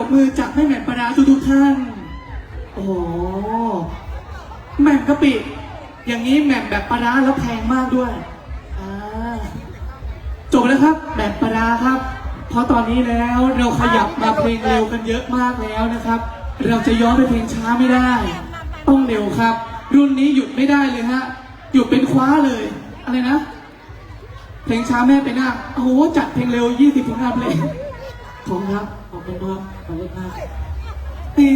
ปรบมือจากแม่แหม่มปราทุกทุกๆท่าน โอ้โหแหม่มกะปิ อย่างนี้แหม่มแบบปลาร้าแล้วแพงมากด้วยอ่าจบแล้วครับแหม่มปลาร้าครับ เพราะตอนนี้แล้วเราขยับมาเพลงเร็วกันเยอะมากแล้วนะครับ เราจะย้อนไปเพลงช้าไม่ได้ ต้องเร็วครับ รุ่นนี้หยุดไม่ได้เลยฮะ หยุดเป็นคว้าเลย อะไรนะ เพลงช้าแม่ไปหน้าโอ้โหจัดเพลงเร็ว 20ถึง5เพลงขอบคุณครับ คุณครับขอบคุณมากนี่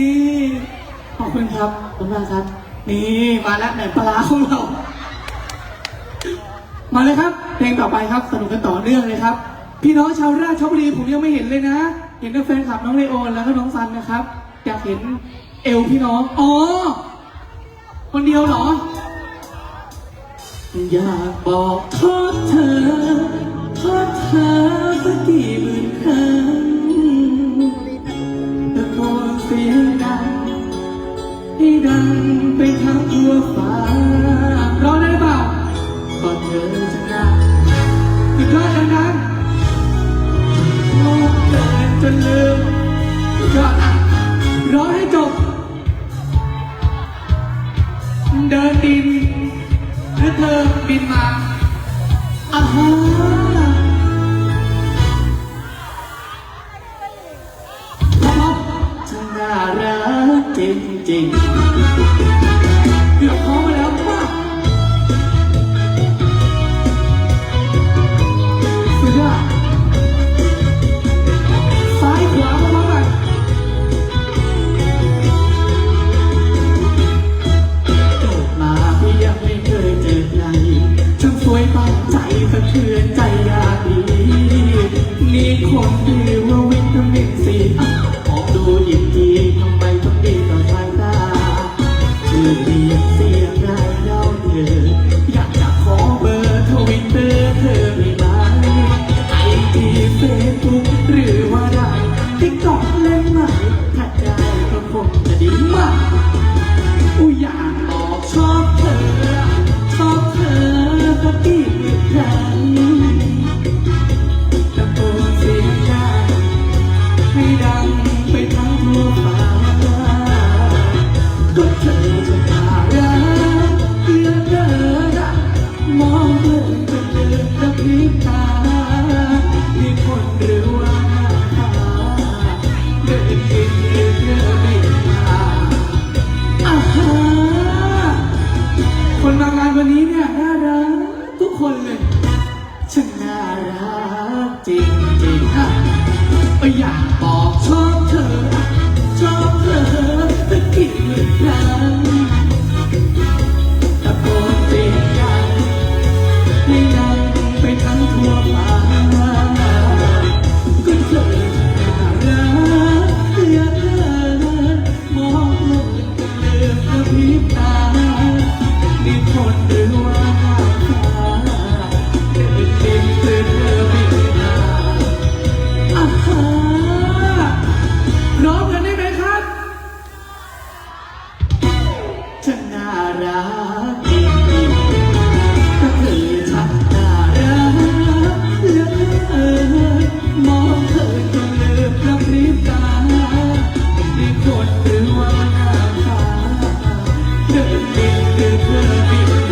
ขอบคุณครับขอบคุณมากครับ นี่มาแล้วแหนปลาร้าของเรา มาเลยครับ เพลงต่อไปครับ สนุกกันต่อเนื่องเลยครับ พี่น้องชาวราชบุรีผมยังไม่เห็นเลยนะ เห็นแต่แฟนคลับน้องเลโอนแล้วก็น้องซันนะครับ อยากเห็นเอวพี่น้อง อ๋อ คนเดียวเหรอ อยากบอกโทษเธอโทษเธอสักกี่ จนลืมยอดอะร้องให้จบ เดินดินหรือเธอบินมาอาฮาพบฉันน่ารักจริงๆเกือบพร้อม อนใจยาดี มีคนดีว่าวิตามินซีมองดูหยิบดีทำไมต้องดีต่อสายตาชื่ดี รักก็คือฉันน่ารัเลืกมองเธอจนลืมกระพริบตามีคนหรือว่าหาเดินบินหรือเพื่บ